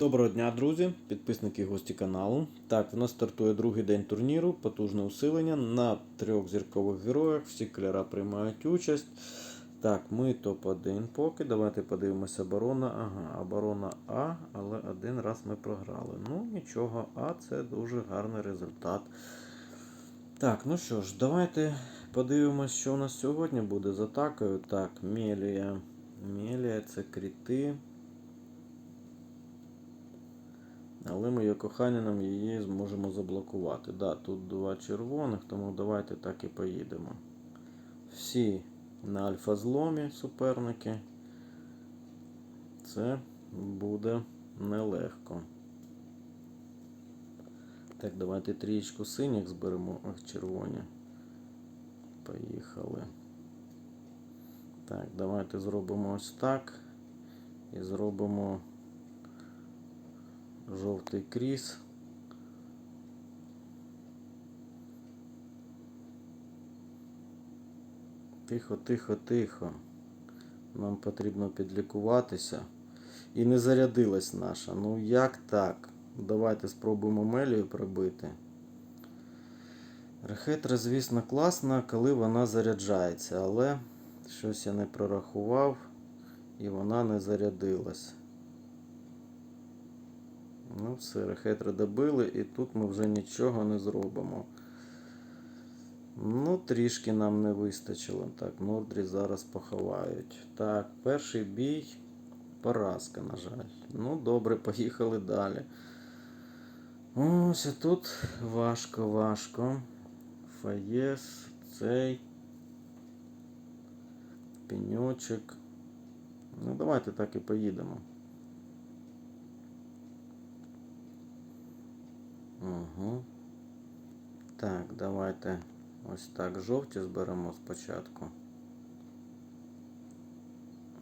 Доброго дня, друзі, підписники і гості каналу. Так, в нас стартує другий день турніру, потужне усилення на трьох зіркових героях. Всі кольора приймають участь. Так, ми топ-1 поки. Давайте подивимося оборона. Ага, оборона А, але один раз ми програли. Ну, нічого, А це дуже гарний результат. Так, ну що ж, давайте подивимось, що у нас сьогодні буде з атакою. Так, Мелія. Мелія це кріти. Але ми коханінам її зможемо заблокувати. Да, тут два червоних, тому давайте так і поїдемо. Всі на альфа-зломі суперники. Це буде нелегко. Так, давайте трієчку синіх зберемо. Ах, червоні. Поїхали. Так, давайте зробимо ось так. І зробимо жовтий кріс. Тихо, тихо, тихо. Нам потрібно підлікуватися. І не зарядилась наша. Ну як так? Давайте спробуємо мелію пробити. Рехетра, звісно, класна, коли вона заряджається, але щось я не прорахував і вона не зарядилась. Ну, все, рехетри добили, і тут ми вже нічого не зробимо. Ну, трішки нам не вистачило. Так, Нордрі зараз поховають. Так, перший бій. Поразка, на жаль. Ну, добре, поїхали далі. Ось а тут важко, важко. Фаєс, цей. Пеньочок. Ну, давайте так і поїдемо. Угу. Так, давайте ось так жовті зберемо спочатку.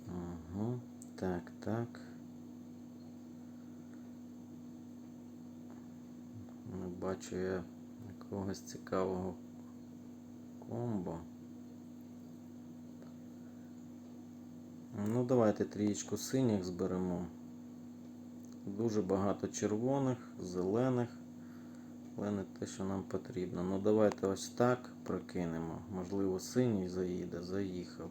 Угу. Так, так. Не бачу я якогось цікавого комбо. Ну, давайте трієчку синіх зберемо. Дуже багато червоних, зелених. Але не те, що нам потрібно. Ну давайте ось так прокинемо. Можливо, синій заїде, заїхав.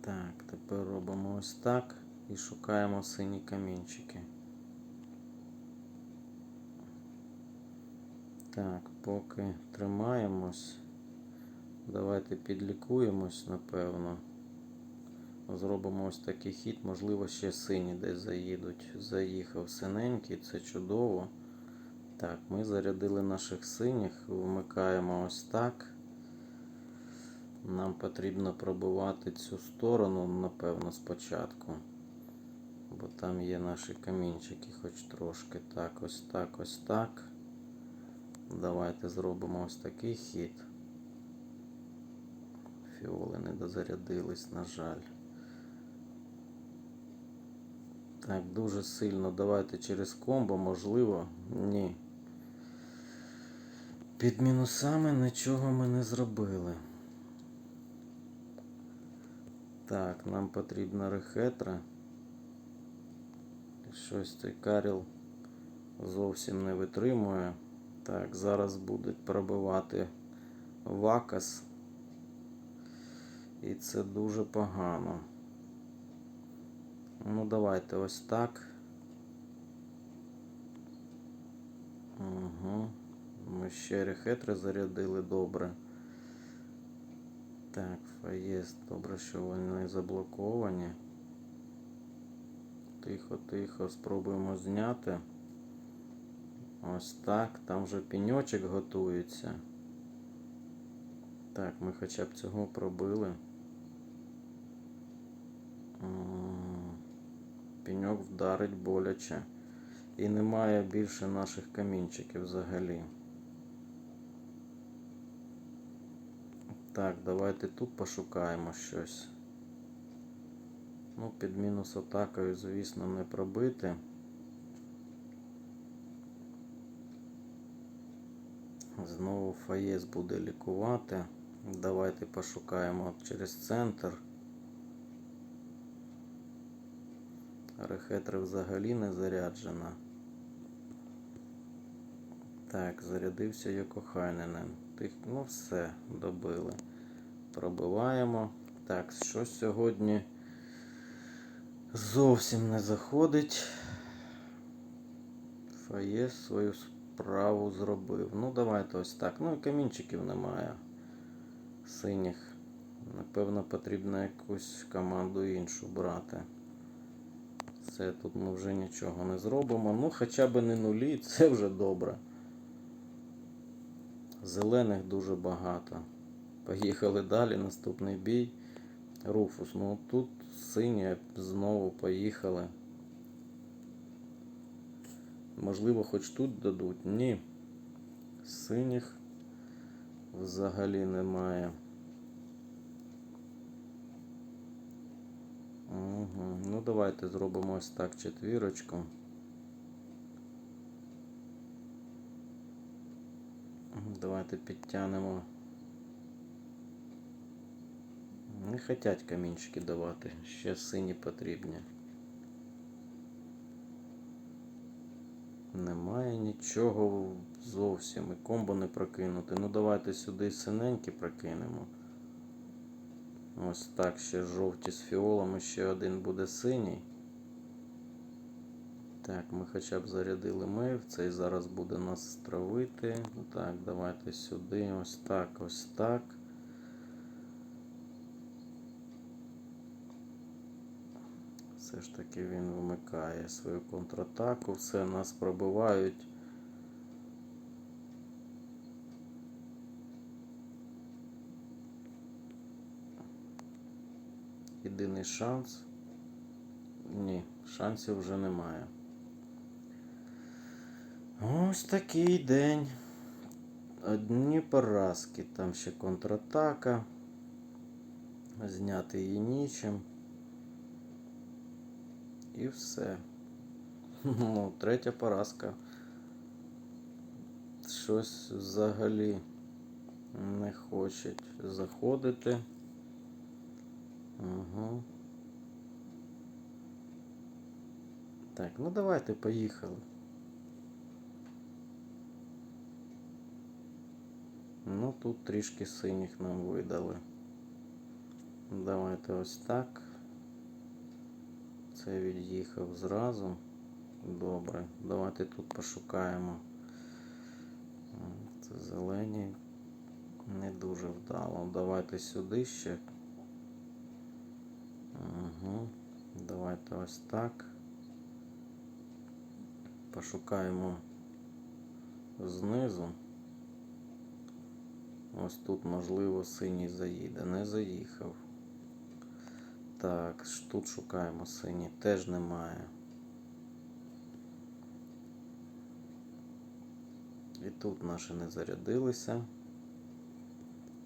Так, тепер робимо ось так і шукаємо сині камінчики. Так, поки тримаємось. Давайте підлікуємось, напевно. Зробимо ось такий хід, можливо, ще сині десь заїдуть. Заїхав синенький, це чудово. Так, ми зарядили наших синіх, вмикаємо ось так. Нам потрібно пробивати цю сторону, напевно, спочатку. Бо там є наші камінчики, хоч трошки. Так, ось так, ось так. Давайте зробимо ось такий хід. Фіоли не дозарядились, на жаль. Так, дуже сильно давайте через комбо, можливо, ні. Під мінусами нічого ми не зробили. Так, нам потрібна рехетра. Щось цей каріл зовсім не витримує. Так, зараз будуть пробивати вакас. І це дуже погано. Ну, давайте ось так. Угу. Ми ще рехетри зарядили добре. Так, фаєс, добре, що вони заблоковані. Тихо, тихо, спробуємо зняти. Ось так. Там вже піньочок готується. Так, ми хоча б цього пробили. Піньок вдарить боляче. І немає більше наших камінчиків взагалі. Так, давайте тут пошукаємо щось. Ну, під мінус атакою, звісно, не пробити. Знову фаєс буде лікувати. Давайте пошукаємо через центр. Рехетра взагалі не заряджена. Так, зарядився Йокохайненен. Ну все, добили. Пробиваємо. Так, що сьогодні зовсім не заходить. Фає свою справу зробив. Ну, давайте ось так. Ну і камінчиків немає. Синіх. Напевно, потрібно якусь команду іншу брати. Це тут ми вже нічого не зробимо. Ну, хоча б не нулі, це вже добре. Зелених дуже багато. Поїхали далі, наступний бій. Руфус. Ну тут сині знову поїхали. Можливо, хоч тут дадуть. Ні. Синіх взагалі немає. Угу. Ну, давайте зробимо ось так четвірочку. Давайте підтягнемо. Не хотять камінчики давати, ще сині потрібні. Немає нічого зовсім. І комбо не прокинути. Ну давайте сюди синенькі прокинемо. Ось так, ще жовті з фіолами, ще один буде синій. Так, ми хоча б зарядили мейв, цей зараз буде нас травити. Так, давайте сюди, ось так, ось так. Все ж таки він вимикає свою контратаку, все нас пробивають. Єдиний шанс. Ні, шансів вже немає. Ось такий день. Одні поразки. Там ще контратака. Зняти її нічим. І все. Ну, третя поразка. Щось взагалі не хочуть заходити. Угу. Так, ну давайте поїхали. Ну тут трішки синіх нам видали. Давайте ось так. Це від'їхав зразу. Добре. Давайте тут пошукаємо. Це зелені. Не дуже вдало. Давайте сюди ще. Угу. Давайте ось так. Пошукаємо знизу. Ось тут, можливо, синій заїде. Не заїхав. Так, тут шукаємо синій. Теж немає. І тут наші не зарядилися.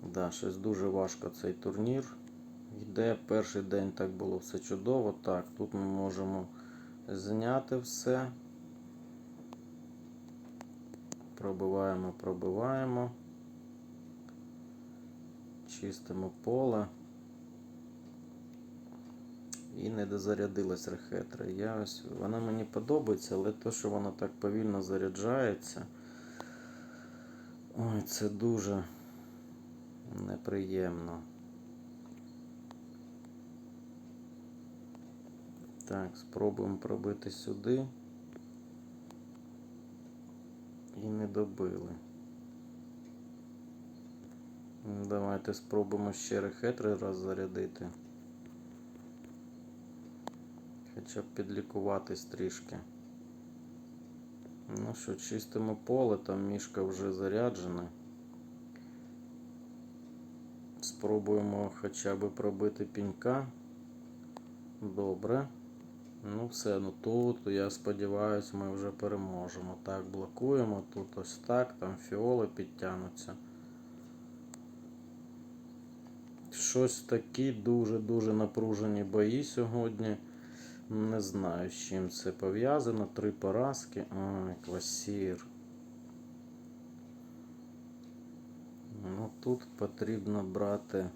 Да, щось дуже важко цей турнір. Йде перший день так було все чудово. Так, тут ми можемо зняти все. Пробиваємо, пробиваємо. Чистимо поле. І не дозарядилась рехетра. Я ось, вона мені подобається, але те, що вона так повільно заряджається. Ой, це дуже неприємно. Так, спробуємо пробити сюди. І не добили. Ну, Давайте спробуємо ще рехетри раз зарядити. Хоча б підлікуватись трішки. Ну що, чистимо поле, там мішка вже заряджена. Спробуємо хоча б пробити пінька. Добре. Ну все, ну тут, я сподіваюся, ми вже переможемо. Так, блокуємо, тут ось так, там фіоли підтягнуться. Щось такі дуже-дуже напружені бої сьогодні. Не знаю, з чим це пов'язано. Три поразки. Ай, квасір. Ну тут потрібно брати.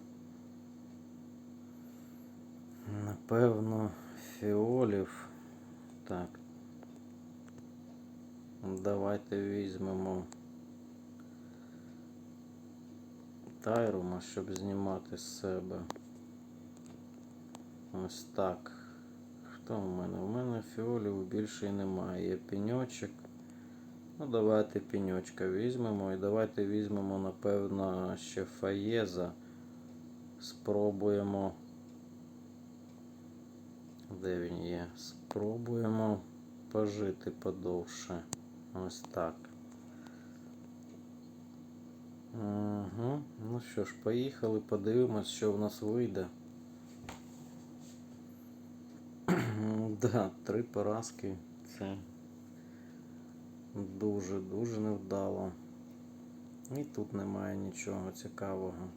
Напевно, фіолів. Так. Давайте візьмемо Тайрума, щоб знімати з себе. Ось так. Хто в мене? У мене фіолів більше і немає. Є пеньочок. Ну, давайте пеньочка візьмемо. І давайте візьмемо, напевно, ще Фаєза. Спробуємо. Де він є? Спробуємо пожити подовше. Ось так. Угу. Ну що ж, поїхали, подивимось, що в нас вийде. да, три поразки. Це дуже-дуже невдало. І тут немає нічого цікавого.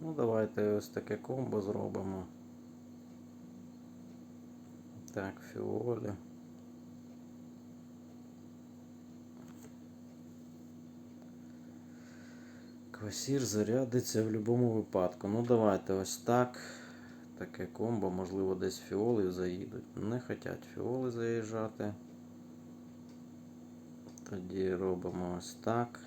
Ну, давайте ось таке комбо зробимо. Так, фіолі. Квасір зарядиться в будь-якому випадку. Ну давайте ось так. Таке комбо, можливо, десь фіоли заїдуть. Не хочуть фіоли заїжджати. Тоді робимо ось так.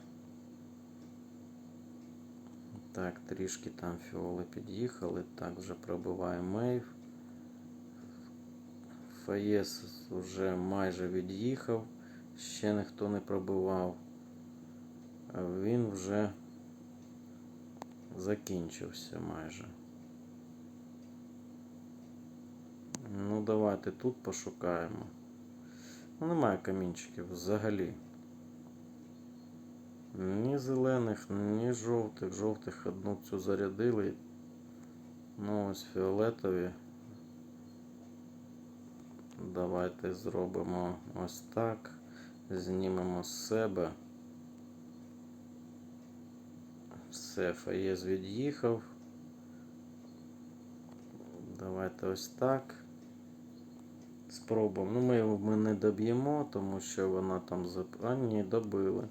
Так, трішки там фіоли під'їхали. Так, вже пробиває мейв. Фаєс вже майже від'їхав. Ще ніхто не пробивав. А він вже закінчився майже. Ну, давайте тут пошукаємо. Ну, немає камінчиків взагалі. Ні зелених, ні жовтих. Жовтих одну цю зарядили. Ну, ось фіолетові. Давайте зробимо ось так. Знімемо з себе. Все, фаєз від'їхав. Давайте ось так. Спробуємо. Ну, ми його ми не доб'ємо, тому що вона там за... А, ні, добили.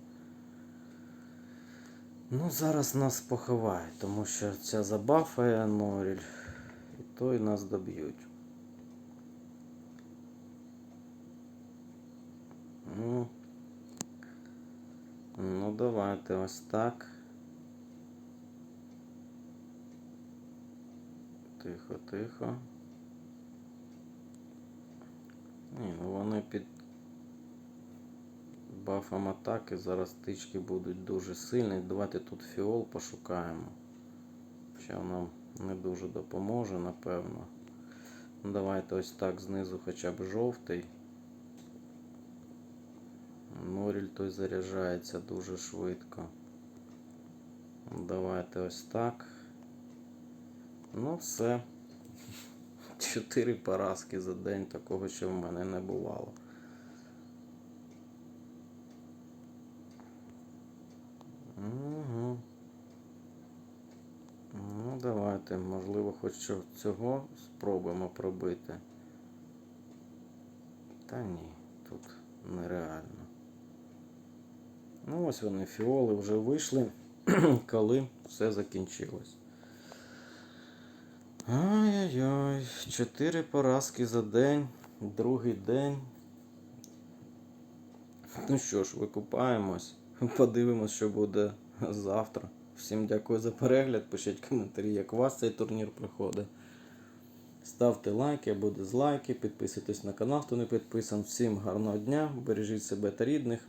Ну, зараз нас поховає, тому що ця забафає Норіль. І той нас доб'ють. Ну, ну давайте ось так. Тихо, тихо. Ні, ну вони під бафом атаки зараз тички будуть дуже сильні. Давайте тут фіол пошукаємо. Що нам не дуже допоможе, напевно. Ну, давайте ось так знизу хоча б жовтий. Норіль той заряджається дуже швидко. Давайте ось так. Ну, все. Чотири поразки за день, такого ще в мене не бувало. Угу. Ну, давайте, можливо, хоч цього спробуємо пробити. Та ні, тут нереально. Ну, ось вони фіоли вже вийшли, коли все закінчилось. Ай-яй-яй, чотири поразки за день, другий день. Ну що ж, викупаємось. Подивимось, що буде завтра. Всім дякую за перегляд. Пишіть коментарі, як у вас цей турнір проходить. Ставте лайки або дизлайки, підписуйтесь на канал, хто не підписаний. Всім гарного дня, бережіть себе та рідних.